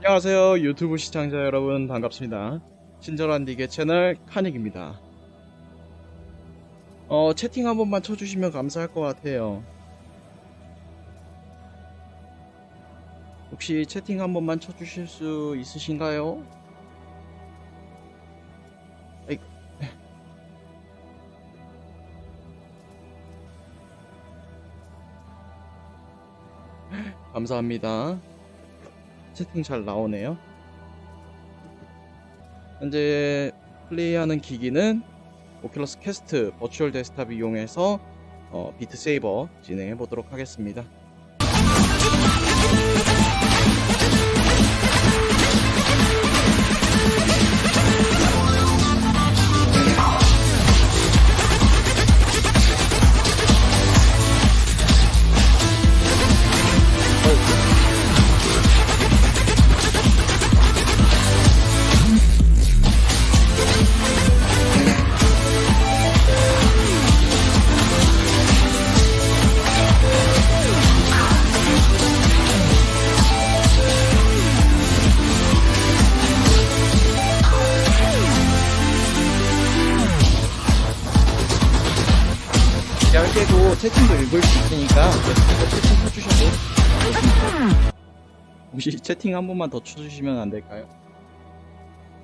안녕하세요 유튜브 시청자 여러분. 반갑습니다. 친절한 디게 채널 카닉입니다. 어 채팅 한 번만 쳐주시면 감사할 것 같아요. 혹시 채팅 한 번만 쳐주실 수 있으신가요? 감사합니다 채팅 잘 나오네요. 현재 플레이하는 기기는 오큘러스 퀘스트 버추얼 데스크탑 이용해서 어, 비트 세이버 진행해 보도록 하겠습니다. 얇 읽을 수 있으니까 채팅 쳐주셔도. 혹시 채팅 한 번만 더 쳐주시면 안 될까요?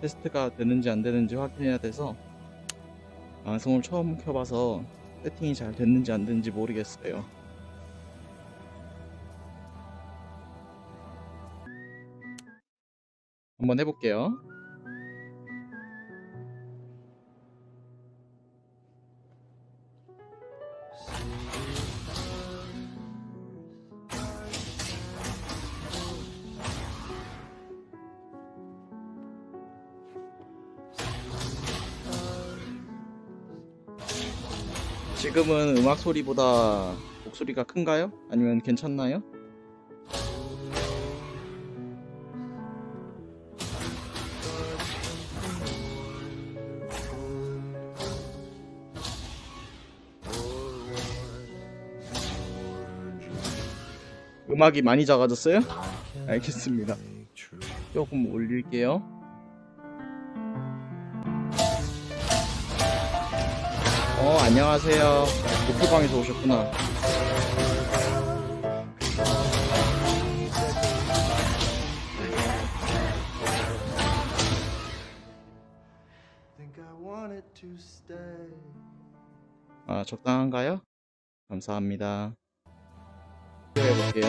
테스트가 되는지 안 되는지 확인해야 돼서 방송을 처음 켜봐서 세팅이 잘 됐는지 안 됐는지 모르겠어요. 한번 해볼게요. 지금은 음악 소리보다 목소리가 큰가요? 아니면 괜찮나요? 음악이 많이 작아졌어요? 알겠습니다. 조금 올릴게요. 어, 안녕하세요. 목표방에서 오셨구나. 아, 적당한가요? 감사합니다. 해볼게요.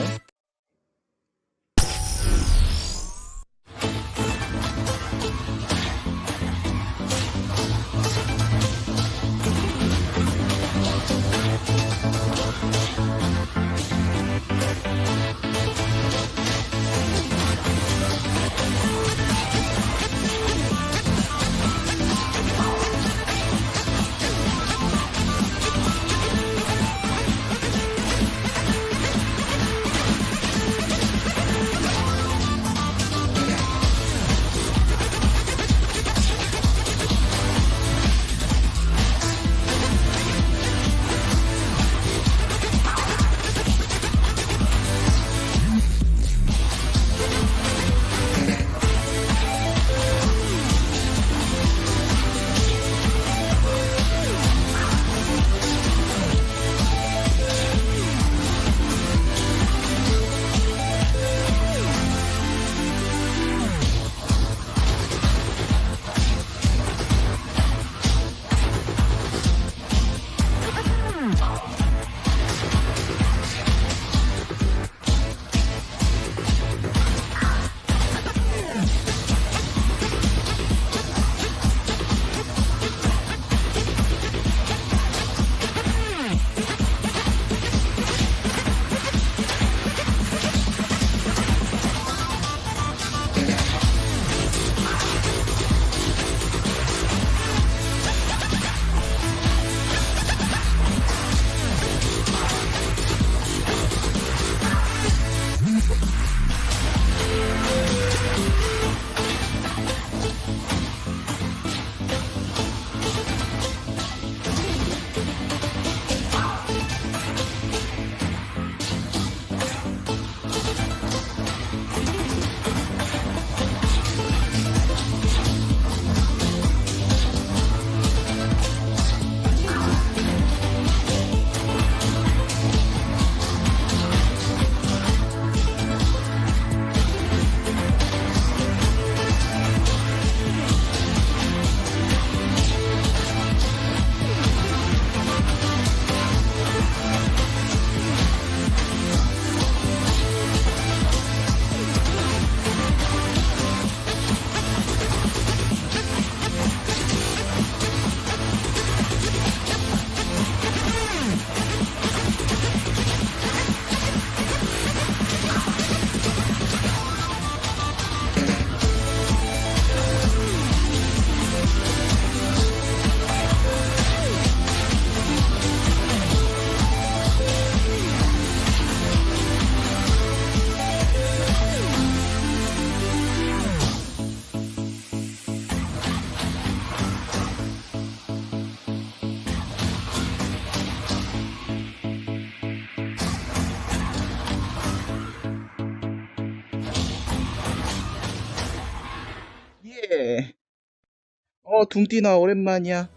어 둥띠나 오랜만이야.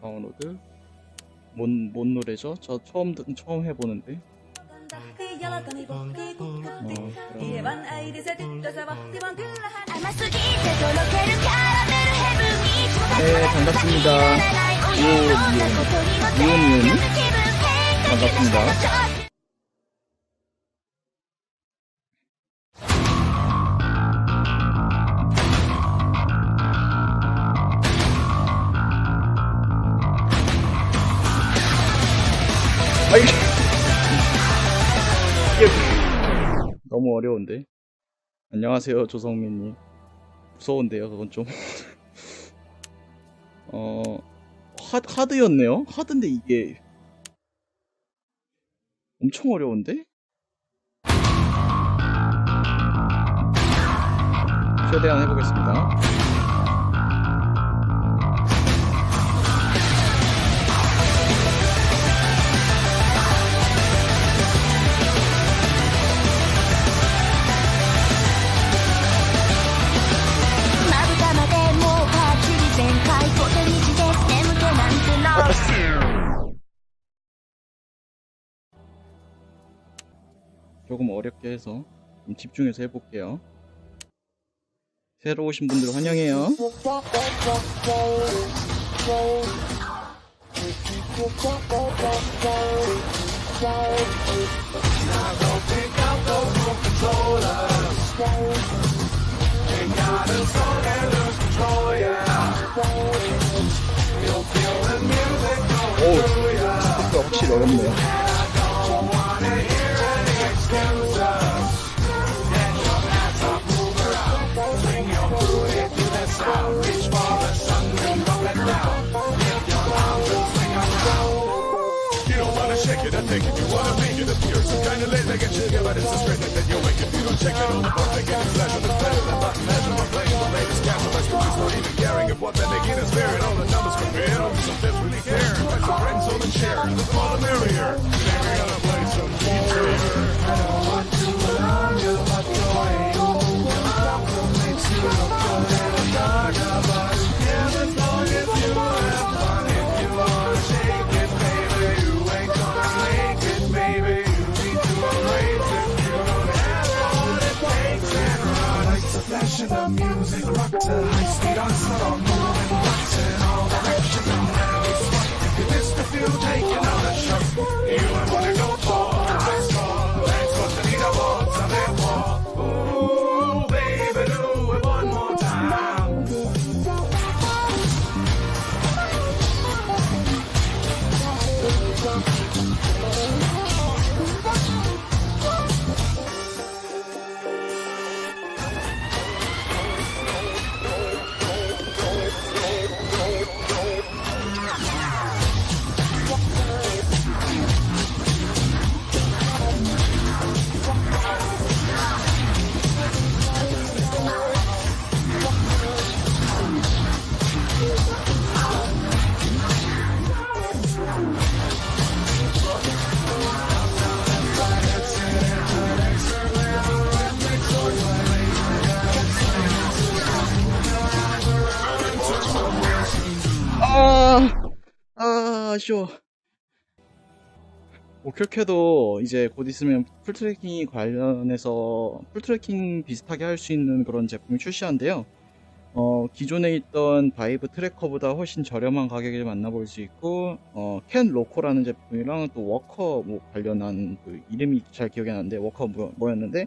다운로드. 뭔, 뭔 노래죠? 저 처음 처음 해보는데. 어, 어. 네 반갑습니다. 미오미오미 반갑습니다. 이게 너무 어려운데. 안녕하세요, 조성민님. 무서운데요, 그건 좀. 어, 하, 하드였네요? 하드인데 이게 엄청 어려운데? 최대한 해보겠습니다. 조금 어렵게 해서 좀 집중해서 해볼게요. 새로 오신 분들 환영해요. 오, 스피커 확실히 어렵네요. Check it on the box, they get pleasure, the pleasure, the pleasure, the pleasure, the latest capitalists, who's not even caring if what they're making is very the music, rock to high speed onslaught, moving rock to 아, 아쉬워. 오킬캐도 이제 곧 있으면 풀트래킹 관련해서 풀트래킹 비슷하게 할 수 있는 그런 제품이 출시한대요. 어, 기존에 있던 바이브 트래커보다 훨씬 저렴한 가격에 만나볼 수 있고, 어, 캔 로코라는 제품이랑 또 워커 뭐 관련한 그 이름이 잘 기억이 안 나는데, 워커 뭐, 뭐였는데,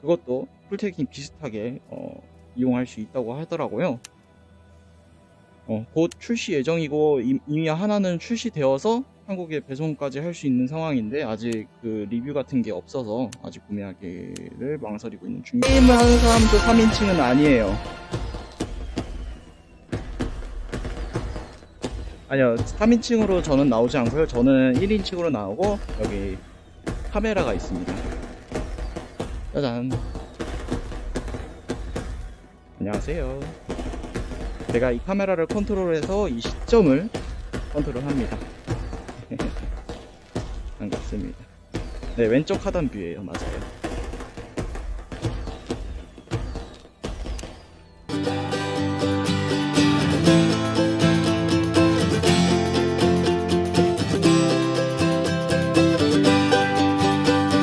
그것도 풀트래킹 비슷하게, 어, 이용할 수 있다고 하더라고요. 어, 곧 출시 예정이고 이- 이미 하나는 출시되어서 한국에 배송까지 할 수 있는 상황인데 아직 그 리뷰 같은 게 없어서 아직 구매하기를 망설이고 있는 중입니다. 게임을 하는 사람도 3인칭은 아니에요. 아니요, 3인칭으로 저는 나오지 않고요. 저는 1인칭으로 나오고 여기 카메라가 있습니다. 짜잔. 안녕하세요. 제가 이 카메라를 컨트롤해서 이 시점을 컨트롤합니다. 반갑습니다. 네, 왼쪽 하단 뷰예요. 맞아요.